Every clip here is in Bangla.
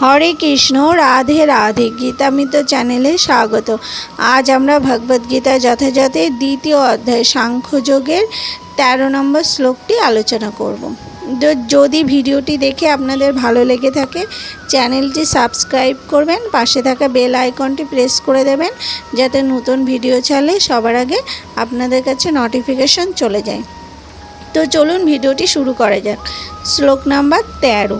হরে কৃষ্ণ, রাধে রাধে। গীতামিত চ্যানেলে স্বাগত। আজ আমরা ভগবদ্গীতা যথাযথে দ্বিতীয় অধ্যায় সাংখ্যযোগের তেরো নম্বর শ্লোকটি আলোচনা করব। যদি ভিডিওটি দেখে আপনাদের ভালো লেগে থাকে, চ্যানেলটি সাবস্ক্রাইব করবেন, পাশে থাকা বেল আইকনটি প্রেস করে দেবেন, যাতে নতুন ভিডিও ছাড়লে সবার আগে আপনাদের কাছে নোটিফিকেশন চলে যায়। তো চলুন ভিডিওটি শুরু করা যাক। শ্লোক নাম্বার তেরো।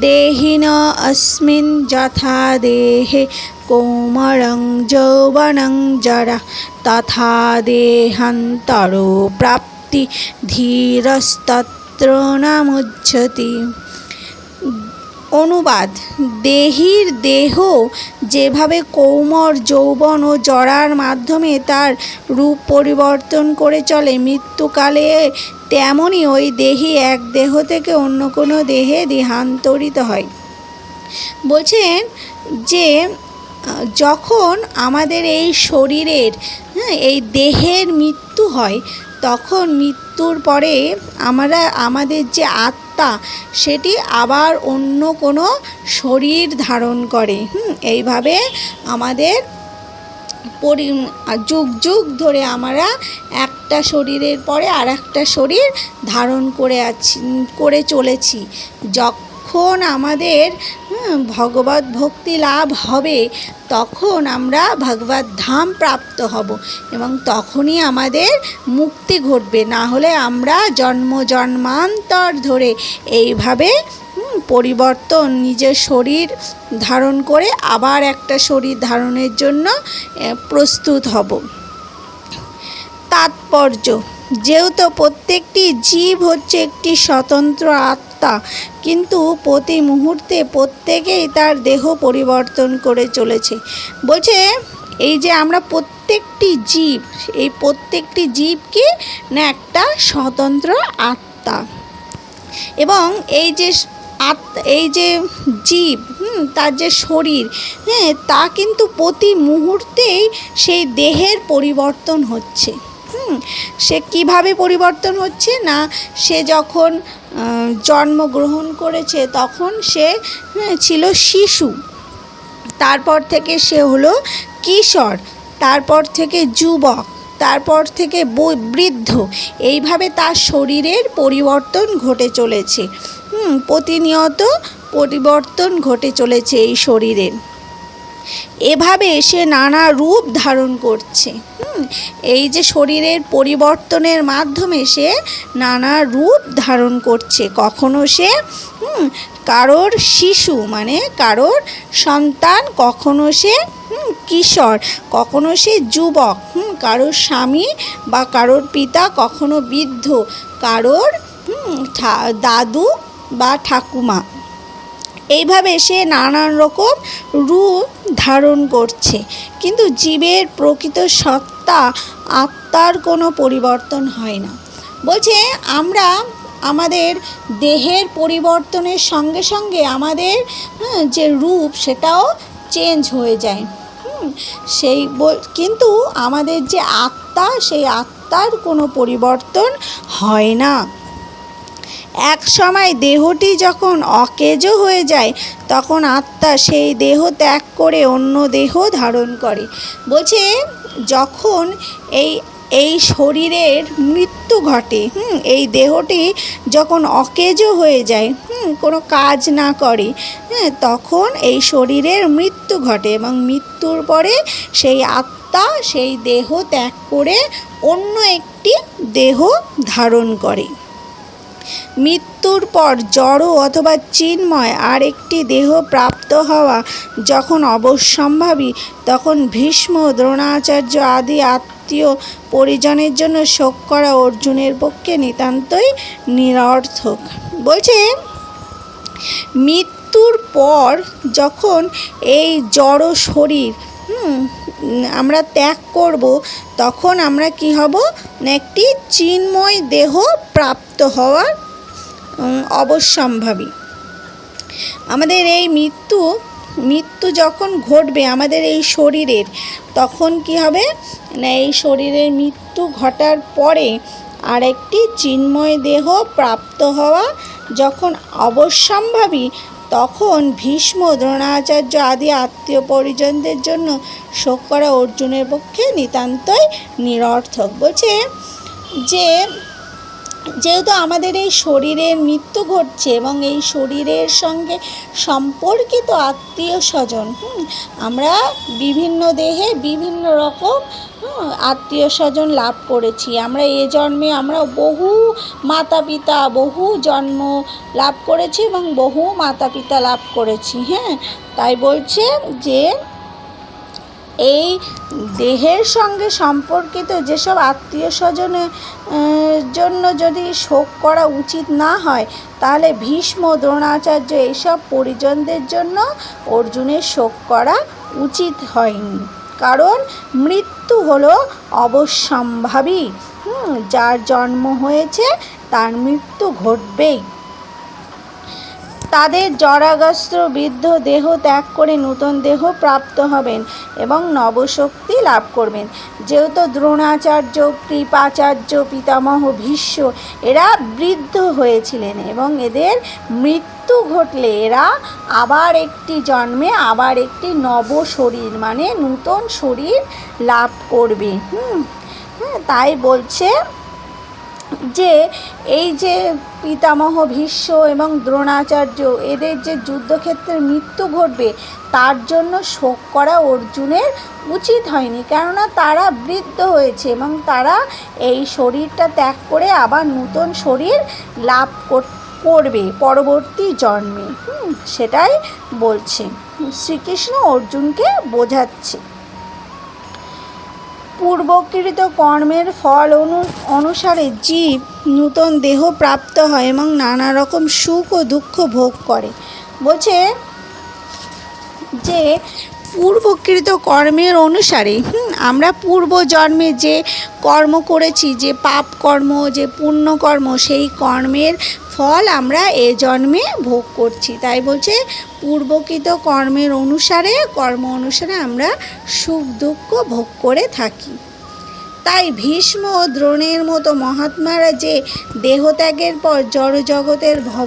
দেহিন অস্মিন যথা দেহে কোমরং যৌবনং জরা তথা দেহান্তর প্রাপ্তি ধীরস্তত্র নামুচ্ছতি অনুবাদ। দেহির দেহ যেভাবে কৌমর, যৌবন ও জরার মাধ্যমে তার রূপ পরিবর্তন করে চলে মৃত্যুকালে তেমনই ওই দেহি এক দেহ থেকে অন্য কোনো দেহে দেহান্তরিত হয়। বলছেন যে, যখন আমাদের এই শরীরের হ্যাঁ এই দেহের মৃত্যু হয়, তখন মৃত্যুর পরে আমরা আমাদের যে আত্মা সেটি আবার অন্য কোনো শরীর ধারণ করে। হুম, এইভাবে আমাদের পরি, যুগ যুগ ধরে আমরা একটা শরীরের পরে আর একটা শরীর ধারণ করে আছি, করে চলেছি। যখন আমাদের ভগবত ভক্তি লাভ হবে, তখন আমরা ভগবত ধাম প্রাপ্ত হব এবং তখনই আমাদের মুক্তি ঘটবে। না হলে আমরা জন্ম জন্মান্তর ধরে এইভাবে পরিবর্তন নিজের শরীর ধারণ করে আবার একটা শরীর ধারণের জন্য প্রস্তুত হব। তাৎপর্য, যেহেতু প্রত্যেকটি জীব হচ্ছে একটি স্বতন্ত্র আত্মা কিন্তু প্রতি মুহূর্তে প্রত্যেকেই তার দেহ পরিবর্তন করে চলেছে। বলছে এই যে আমরা প্রত্যেকটি জীব এই প্রত্যেকটি জীব কি না একটা স্বতন্ত্র আত্মা? এবং এই যে আত্মা এই যে জীব হুম, তার যে শরীর হ্যাঁ তা কিন্তু প্রতি মুহূর্তেই সেই দেহের পরিবর্তন হচ্ছে। হুম সে কীভাবে পরিবর্তন হচ্ছে না সে যখন জন্মগ্রহণ করেছে, তখন সে ছিল শিশু। তারপর থেকে সে হলো কিশোর, তারপর থেকে যুবক, তারপর থেকে বৃদ্ধ। এইভাবে তার শরীরের পরিবর্তন ঘটে চলেছে। প্রতিনিয়ত পরিবর্তন ঘটে চলেছে এই শরীরের এভাবে সে নানা রূপ ধারণ করছে। এই যে শরীরের পরিবর্তনের মাধ্যমে সে নানা রূপ ধারণ করছে। কখনো সে কারোর শিশু মানে কারোর সন্তান কখনো সে কিশোর কখনো সে যুবক হুম, কারোর স্বামী বা কারোর পিতা কখনো বৃদ্ধ কারোর দাদু বা ঠাকুমা। এইভাবে সে নানান রকম রূপ ধারণ করছে। কিন্তু জীবের প্রকৃত সত্তা আত্মার কোনো পরিবর্তন হয় না। বলছে আমরা আমাদের দেহের পরিবর্তনের সঙ্গে সঙ্গে আমাদের হ্যাঁ, যে রূপ সেটাও চেঞ্জ হয়ে যায়। সেই কিন্তু আমাদের যে আত্মা সেই আত্মার কোনো পরিবর্তন হয় না। এক সময় দেহটি যখন অকেজো হয়ে যায়, তখন আত্মা সেই দেহ ত্যাগ করে অন্য দেহ ধারণ করে। বলছে, যখন এই এই শরীরের মৃত্যু ঘটে, হুম, এই দেহটি যখন অকেজো হয়ে যায়, হুম, কোনো কাজ না করে হ্যাঁ তখন এই শরীরের মৃত্যু ঘটে এবং মৃত্যুর পরে সেই আত্মা সেই দেহ ত্যাগ করে অন্য একটি দেহ ধারণ করে। মৃত্যুর পর জড় অথবা চিন্ময় আরেকটি দেহ প্রাপ্ত হওয়া যখন অবশ্যম্ভাবী, তখন ভীষ্ম, দ্রোণাচার্য আদি আত্মীয় পরিজনের জন্য শোক করা অর্জুনের পক্ষে নিতান্তই নিরর্থক। বলছে, মৃত্যুর পর যখন এই জড় শরীর আমরা ত্যাগ করব, তখন আমরা কি হব? একটি চিন্ময় দেহ প্রাপ্ত হওয়ার অবশ্যম্ভাবী। আমাদের এই মৃত্যু মৃত্যু যখন ঘটবে আমাদের এই শরীরের, তখন কি হবে? না, এই শরীরের মৃত্যু ঘটার পরে আরেকটি চিন্ময় দেহ প্রাপ্ত হওয়া যখন অবশ্যম্ভাবী, তখন ভীষ্ম, দ্রোণাচার্য আদি আত্মীয় পরিজনদের জন্য শোক করা অর্জুনের পক্ষে নিতান্তই নিরর্থক। বলছে যে যেহেতু আমাদের এই শরীরের মৃত্যু ঘটছে এবং এই শরীরের সঙ্গে সম্পর্কিত আত্মীয় স্বজন আমরা বিভিন্ন দেহে বিভিন্ন রকম আত্মীয় স্বজন লাভ করেছি। আমরা এ জন্মে আমরা বহু মাতা পিতা বহু জন্ম লাভ করেছি এবং বহু মাতা পিতা লাভ করেছি হ্যাঁ। তাই বলছে যে এই দেহের সঙ্গে সম্পর্কিত যেসব আত্মীয় স্বজনের জন্য যদি শোক করা উচিত না হয়, তাহলে ভীষ্ম, দ্রোণাচার্য এইসব পরিজনদের জন্য অর্জুনের শোক করা উচিত হয়নি। কারণ মৃত্যু হলো অবশ্যম্ভাবী। যার জন্ম হয়েছে, তার মৃত্যু ঘটবেই। তাদের জরাগ্রস্ত বৃদ্ধ দেহ ত্যাগ করে নূতন দেহ প্রাপ্ত হবেন এবং নবশক্তি লাভ করবেন। যেহেতু দ্রোণাচার্য, কৃপাচার্য, পিতামহ, ভীষ্ম, এরা বৃদ্ধ হয়েছিলেন এবং এদের মৃত্যু ঘটলে এরা আবার একটি জন্মে আবার একটি নব শরীর মানে নূতন শরীর লাভ করবে। হুম, তাই বলছে যে এই যে পিতামহ ভীষ্ম এবং দ্রোণাচার্য, এদের যে যুদ্ধক্ষেত্রে মৃত্যু ঘটবে, তার জন্য শোক করা অর্জুনের উচিত হয়নি। কেননা তারা বৃদ্ধ হয়েছে এবং তারা এই শরীরটা ত্যাগ করে আবার নূতন শরীর লাভ করবে পরবর্তী জন্মে। সেটাই বলছে। শ্রীকৃষ্ণ অর্জুনকে বোঝাচ্ছে। পূর্বকৃত কর্মের ফল অনু, অনুসারে জীব নূতন দেহ প্রাপ্ত হয় এবং নানা রকম সুখ ও দুঃখ ভোগ করে। বলছে যে পূর্বকৃত কর্মের অনুসারে আমরা পূর্ব জন্মে যে কর্ম করেছি, যে পাপ কর্ম যে পুণ্য কর্ম সেই কর্মের ফল আমরা এ জন্মে ভোগ করছি। তাই বলছে, পূর্বকৃত কর্মের অনুসারে, কর্ম অনুসারে আমরা সুখ দুঃখ ভোগ করে থাকি। তাই ভীষ্ম ও দ্রোণের মতো মহাত্মারা যে দেহত্যাগের পর জড়জগতের ভব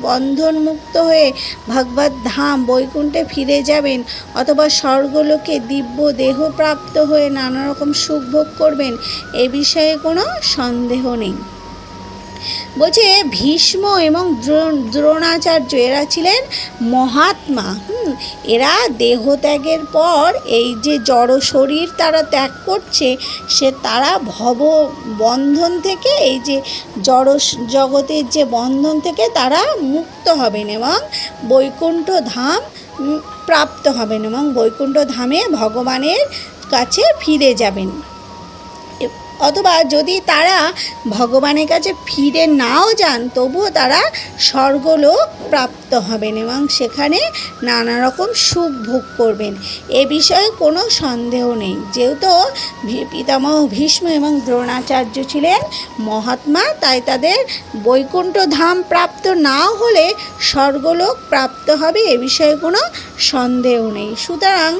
বন্ধনমুক্ত হয়ে ভগবত ধাম বৈকুণ্ঠে ফিরে যাবেন অথবা স্বর্গলোকে দিব্য দেহ প্রাপ্ত হয়ে নানা রকম সুখ ভোগ করবেন, এ বিষয়ে কোনো সন্দেহ নেই। বলছে, ভীষ্ম এবং দ্রোণ- দ্রোণাচার্য এরা ছিলেন মহাত্মা হুম, এরা দেহ ত্যাগের পর এই যে জড় শরীর তারা ত্যাগ করছে, সে তারা ভব বন্ধন থেকে এই যে জড় জগতের যে বন্ধন থেকে তারা মুক্ত হবেন এবং বৈকুণ্ঠ ধাম প্রাপ্ত হবেন এবং বৈকুণ্ঠ ধামে ভগবানের কাছে ফিরে যাবেন। অথবা যদি তারা ভগবানের কাছে ফিরে নাও যান, তবুও তারা স্বর্গলোক প্রাপ্ত হবেন এবং সেখানে নানা রকম সুখ ভোগ করবেন। এ বিষয়ে কোনো সন্দেহ নেই। যেহেতু পিতামহ ভীষ্ম এবং দ্রোণাচার্য ছিলেন মহাত্মা, তাই তাদের বৈকুণ্ঠ ধাম প্রাপ্ত না হলে স্বর্গলোক প্রাপ্ত হবে, এ বিষয়ে কোনো সন্দেহ নেই। সুতরাং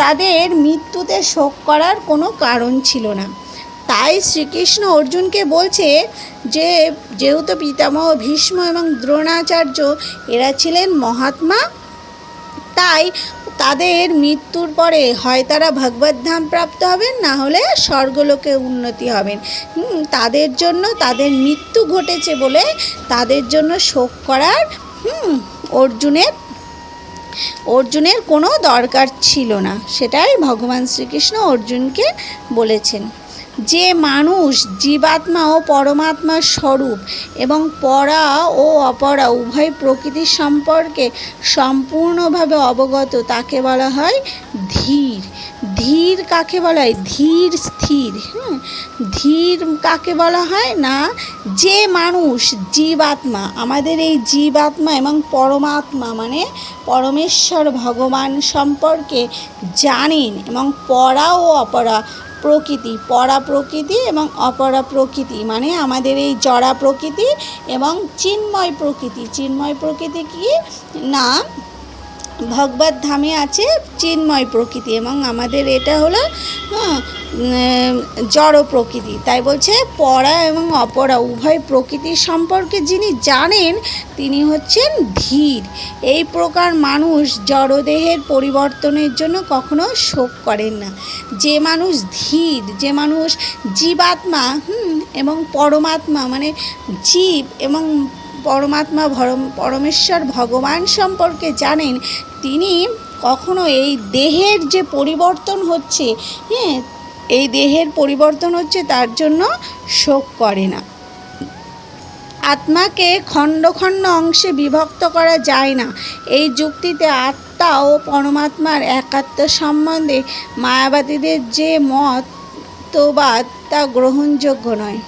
তাদের মৃত্যুতে শোক করার কোনো কারণ ছিল না। তাই শ্রীকৃষ্ণ অর্জুনকে বলছে যে, যেহেতু পিতামহ ভীষ্ম এবং দ্রোণাচার্য এরা ছিলেন মহাত্মা, তাই তাদের মৃত্যুর পরে হয় তারা ভগবত ধাম প্রাপ্ত হবেন, না হলে স্বর্গলোকে উন্নতি হবেন। তাদের জন্য তাদের মৃত্যু ঘটেছে বলে তাদের জন্য শোক করার অর্জুনের অর্জুনের কোনো দরকার ছিল না। সেটাই ভগবান শ্রীকৃষ্ণ অর্জুনকে বলেছেন। যে মানুষ জীবাত্মা ও পরমাত্মার স্বরূপ এবং পরা ও অপরা উভয় প্রকৃতির সম্পর্কে সম্পূর্ণভাবে অবগত, তাকে বলা হয় ধীর। ধীর কাকে বলা হয়? ধীর স্থির, হুম? ধীর কাকে বলা হয়? না, যে মানুষ জীবাত্মা, আমাদের এই জীবাত্মা এবং পরমাত্মা মানে পরমেশ্বর ভগবান সম্পর্কে জানেন এবং পরা ও অপরা প্রকৃতি পরা প্রকৃতি এবং অপরা প্রকৃতি মানে আমাদের এই জড়া প্রকৃতি এবং চিন্ময় প্রকৃতি। চিন্ময় প্রকৃতি কি? না ভগবত ধামে আছে চিন্ময় প্রকৃতি এবং আমাদের এটা হলো হ্যাঁ, জড় প্রকৃতি। তাই বলছে পরা এবং অপরা উভয় প্রকৃতির সম্পর্কে যিনি জানেন তিনি হচ্ছেন ধীর। এই প্রকার মানুষ জড়দেহের পরিবর্তনের জন্য কখনো শোক করেন না। যে মানুষ ধীর যে মানুষ জীবাত্মা হুম এবং পরমাত্মা মানে জীব এবং পরমাত্মা পরমেশ্বর ভগবান সম্পর্কে জানেন, তিনি কখনো এই দেহের যে পরিবর্তন হচ্ছে হ্যাঁ এই দেহের পরিবর্তন হচ্ছে তার জন্য শোক করে না। আত্মাকে খণ্ড খণ্ড অংশে বিভক্ত করা যায় না। এই যুক্তিতে আত্মা ও পরমাত্মার একাত্ম সম্বন্ধে মায়াবাদীদের যে মতবাদ তা গ্রহণযোগ্য নয়।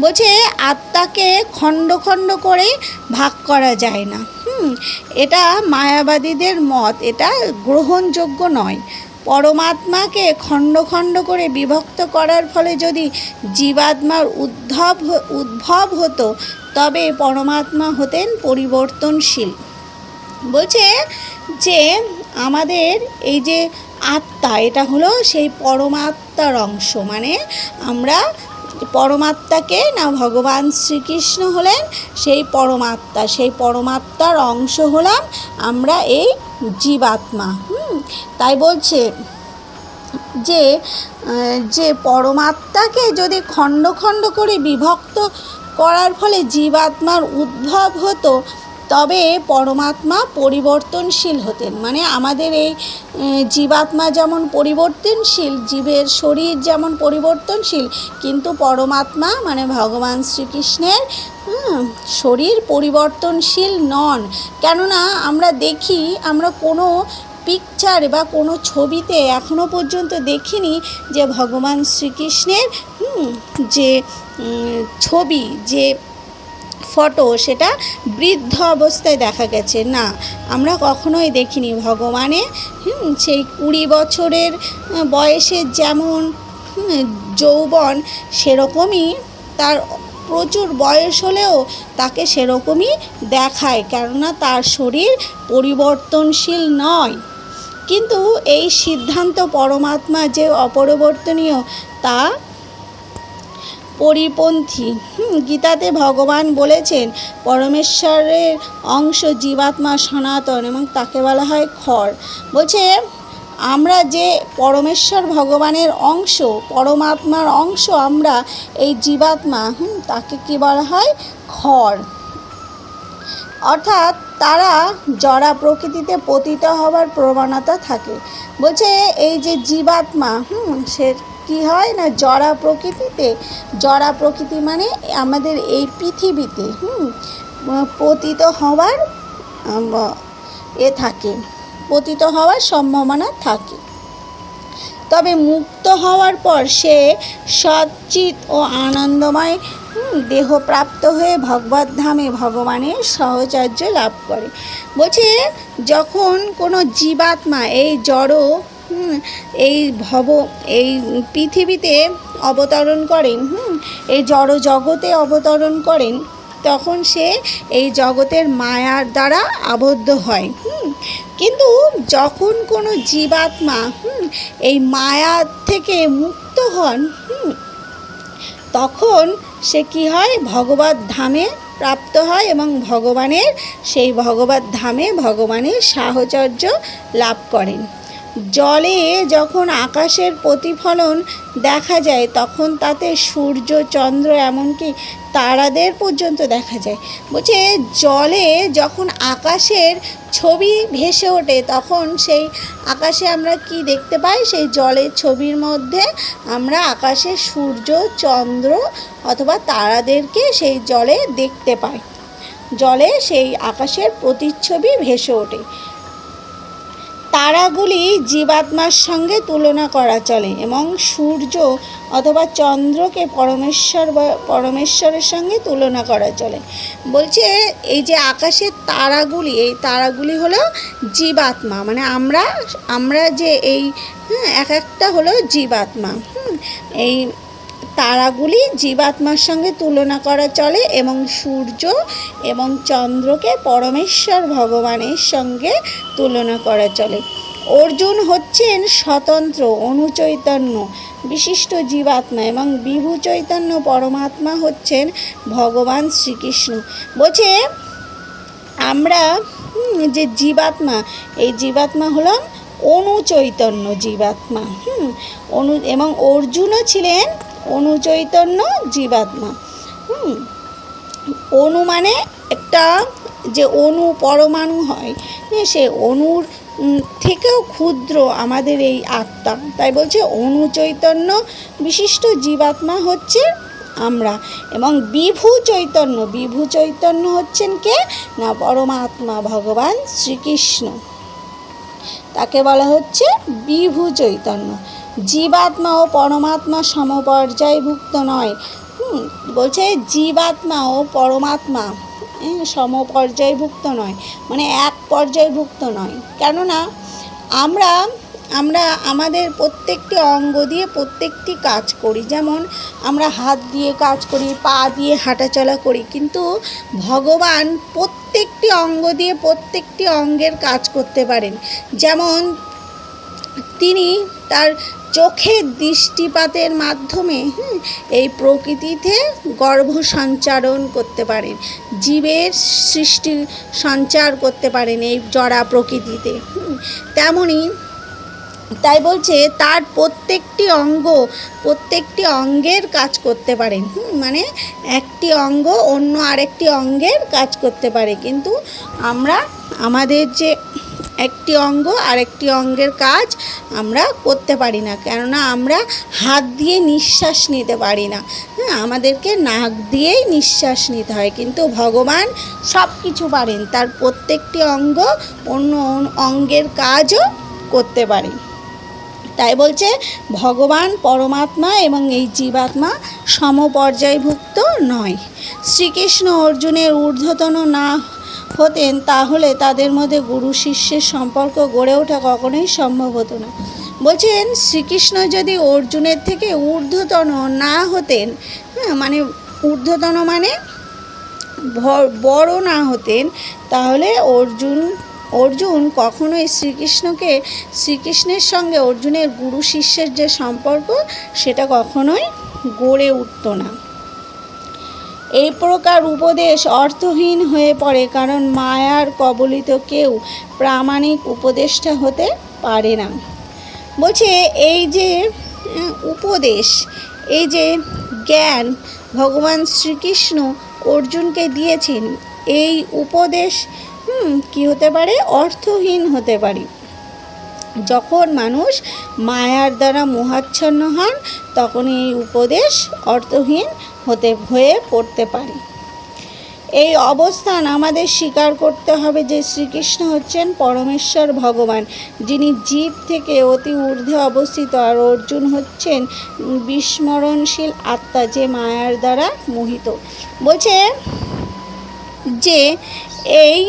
বলছে, আত্মাকে খণ্ড খণ্ড করে ভাগ করা যায় না। হুম, এটা মায়াবাদীদের মত, এটা গ্রহণযোগ্য নয়। পরমাত্মাকে খণ্ড খণ্ড করে বিভক্ত করার ফলে যদি জীবাত্মার উদ্ভব উদ্ভব হতো, তবে পরমাত্মা হতেন পরিবর্তনশীল। বলছে যে, আমাদের এই যে আত্মা, এটা হলো সেই পরমাত্মার অংশ। মানে আমরা পরমাত্মাকে না ভগবান শ্রীকৃষ্ণ হলেন, সেই পরমাত্মা, সেই পরমাত্মার অংশ হলাম আমরা এই জীবাত্মা। হুম, তাই বলছে যে যে পরমাত্মাকে যদি খণ্ড খণ্ড করে বিভক্ত করার ফলে জীবাত্মার উদ্ভব হতো তবে পরমাত্মা পরিবর্তনশীল হতেন। মানে আমাদের এই জীবাত্মা যেমন পরিবর্তনশীল, জীবের শরীর যেমন পরিবর্তনশীল, কিন্তু পরমাত্মা মানে ভগবান শ্রীকৃষ্ণের শরীর পরিবর্তনশীল নন। কেননা আমরা দেখি, আমরা কোনো পিকচার বা কোনো ছবিতে এখনও পর্যন্ত দেখিনি যে ভগবান শ্রীকৃষ্ণের যে ছবি, যে ফটো সেটা বৃদ্ধ অবস্থায় দেখা গেছে। না আমরা কখনোই দেখিনি ভগবানে। সেই কুড়ি বছরের আহ, বয়সে যেমন যৌবন সেরকমই তার প্রচুর বয়স হলেও তাকে সেরকমই দেখায় কেননা তার শরীর পরিবর্তনশীল নয়। কিন্তু এই সিদ্ধান্ত পরমাত্মা যে অপরিবর্তনীয় তা পরিপন্থী। গীতাতে ভগবান বলেছেন পরমেশ্বরের অংশ জীবাত্মা সনাতন এবং তাকে বলা হয় খড়। বলছে আমরা যে পরমেশ্বর ভগবানের অংশ পরমাত্মার অংশ আমরা এই জীবাত্মা হুম, তাকে কি বলা হয়? খড়। অর্থাৎ তারা জরা প্রকৃতিতে পতিত হওয়ার প্রবণতা থাকে। বলছে এই যে জীবাত্মা হুম সে কি হয় না, জরা প্রকৃতিতে, জরা প্রকৃতি মানে আমাদের এই পৃথিবীতে, হুম, পতিত হওয়ার এ থাকে, পতিত হওয়ার সম্ভাবনা থাকে। তবে মুক্ত হওয়ার পর সে সচ্চিত ও আনন্দময় দেহ প্রাপ্ত হয়ে ভগবত ধামে ভগবানের সহচর্য লাভ করে। বলছে, যখন কোনো জীবাত্মা এই জড় এই ভব, এই পৃথিবীতে অবতরণ করেন, হুম, এই জড় জগতে অবতরণ করেন, তখন সে এই জগতের মায়ার দ্বারা আবদ্ধ হয়, হুম, কিন্তু যখন কোনো জীবাত্মা, হুম, এই মায়া থেকে মুক্ত হন, হুম, তখন সে কি হয়? ভগবত ধামে প্রাপ্ত হয় এবং ভগবানের, সেই ভগবত ধামে ভগবানের সাহচর্য লাভ করেন। জলে যখন আকাশের প্রতিফলন দেখা যায়, তখন তাতে সূর্য, চন্দ্র এমনকি তারাদের পর্যন্ত দেখা যায়। বলছে জলে যখন আকাশের ছবি ভেসে ওঠে, তখন সেই আকাশে আমরা কি দেখতে পাই? সেই জলের ছবির মধ্যে আমরা আকাশে সূর্য, চন্দ্র অথবা তারাদেরকে সেই জলে দেখতে পাই। জলে সেই আকাশের প্রতিচ্ছবি ভেসে ওঠে। তারাগুলি জীবাত্মার সঙ্গে তুলনা করা চলে এবং সূর্য অথবা চন্দ্রকে পরমেশ্বর বা পরমেশ্বরের সঙ্গে তুলনা করা চলে। বলছে এই যে আকাশের তারাগুলি এই তারাগুলি হলো জীবাত্মা মানে আমরা আমরা যে এই হ্যাঁ, এক একটা হলো জীবাত্মা এই তারাগুলি জীবাত্মার সঙ্গে তুলনা করা চলে এবং সূর্য এবং চন্দ্রকে পরমেশ্বর ভগবানের সঙ্গে তুলনা করা চলে। অর্জুন হচ্ছেন স্বতন্ত্র, অনুচৈতন্য, বিশিষ্ট জীবাত্মা এবং বিভু চৈতন্য পরমাত্মা হচ্ছেন ভগবান শ্রীকৃষ্ণ। বলছে, আমরা যে জীবাত্মা, এই জীবাত্মা হলাম অনুচৈতন্য জীবাত্মা, হুম, অনু, এবং অর্জুনও ছিলেন অনুচৈতন্য জীবাত্মা। হুম? অণু মানে একটা যে অণু পরমাণু হয় সে উম, থেকেও ক্ষুদ্র আমাদের এই আত্মা। তাই বলছে অণু চৈতন্য বিশিষ্ট জীবাত্মা হচ্ছে আমরা এবং বিভু চৈতন্য। বিভু চৈতন্য হচ্ছেন কে? না পরমাত্মা ভগবান শ্রীকৃষ্ণ। তাকে বলা হচ্ছে বিভু চৈতন্য। জীবাত্মা ও পরমাত্মা সমপর্যায়ভুক্ত নয়। বলছে জীবাত্মা ও পরমাত্মা সমপর্যায়ভুক্ত নয় মানে এক পর্যায়ভুক্ত নয়। কেননা আমরা আমরা আমাদের প্রত্যেকটি অঙ্গ দিয়ে প্রত্যেকটি কাজ করি। যেমন আমরা হাত দিয়ে কাজ করি, পা দিয়ে হাঁটাচলা করি, কিন্তু ভগবান প্রত্যেকটি অঙ্গ দিয়ে প্রত্যেকটি অঙ্গের কাজ করতে পারেন। যেমন তিনি তার চোখের দৃষ্টিপাতের মাধ্যমে এই প্রকৃতিতে গর্ভ সঞ্চারণ করতে পারেন জীবের সৃষ্টি সঞ্চার করতে পারেন এই জড়া প্রকৃতিতে হুম, তেমনি তাই বলছে তার প্রত্যেকটি অঙ্গ প্রত্যেকটি অঙ্গের কাজ করতে পারেন হুম, মানে একটি অঙ্গ অন্য আরেকটি অঙ্গের কাজ করতে পারে কিন্তু আমরা আমাদের যে একটি অঙ্গ আর একটি অঙ্গের কাজ আমরা করতে পারি না, কেননা আমরা হাত দিয়ে নিঃশ্বাস নিতে পারি না। হ্যাঁ আমাদেরকে নাক দিয়েই নিঃশ্বাস নিতে হয়, কিন্তু ভগবান সব কিছু পারেন, তার প্রত্যেকটি অঙ্গ অন্য অঙ্গের কাজও করতে পারে। তাই বলছে, ভগবান পরমাত্মা এবং এই জীবাত্মা সমপর্যায়ভুক্ত নয়। শ্রীকৃষ্ণ অর্জুনের ঊর্ধ্বতন না হতেন তাহলে তাদের মধ্যে গুরু শিষ্যের সম্পর্ক গড়ে ওঠা কখনোই সম্ভব হতো না। বলছেন, শ্রীকৃষ্ণ যদি অর্জুনের থেকে ঊর্ধ্বতন না হতেন হ্যাঁ মানে ঊর্ধ্বতন মানে বড় না হতেন, তাহলে অর্জুন অর্জুন কখনোই শ্রীকৃষ্ণকে, শ্রীকৃষ্ণের সঙ্গে অর্জুনের গুরু শিষ্যের যে সম্পর্ক, সেটা কখনোই গড়ে উঠতো না। এই প্রকার উপদেশ অর্থহীন হয়ে পড়ে, কারণ মায়ার কবলিত কেউ প্রামাণিক উপদেষ্টা হতে পারে না। বলছে, এই যে উপদেশ, এই যে জ্ঞান ভগবান শ্রীকৃষ্ণ অর্জুনকে দিয়েছেন, এই উপদেশ কি হতে পারে? অর্থহীন হতে পারে। যখন মানুষ মায়ার দ্বারা মোহাচ্ছন্ন হন তখন এই উপদেশ অর্থহীন হতে, হয়ে পড়তে পারে। এই অবস্থান আমাদের স্বীকার করতে হবে যে শ্রীকৃষ্ণ হচ্ছেন পরমেশ্বর ভগবান, যিনি জীব থেকে অতি ঊর্ধ্বে অবস্থিত, আর অর্জুন হচ্ছেন বিস্মরণশীল আত্মা যে মায়ার দ্বারা মোহিত। বলছে যে এই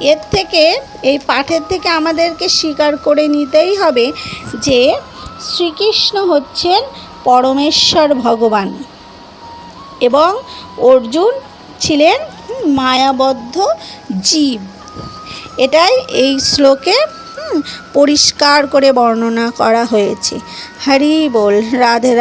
এর থেকে, এই পাঠের থেকে আমাদেরকে স্বীকার করে নিতেই হবে যে শ্রীকৃষ্ণ হচ্ছেন পরমেশ্বর ভগবান এবং অর্জুন ছিলেন মায়াবদ্ধ জীব। এটাই এই শ্লোকে পরিষ্কার করে বর্ণনা করা হয়েছে। হরি বল রাধে।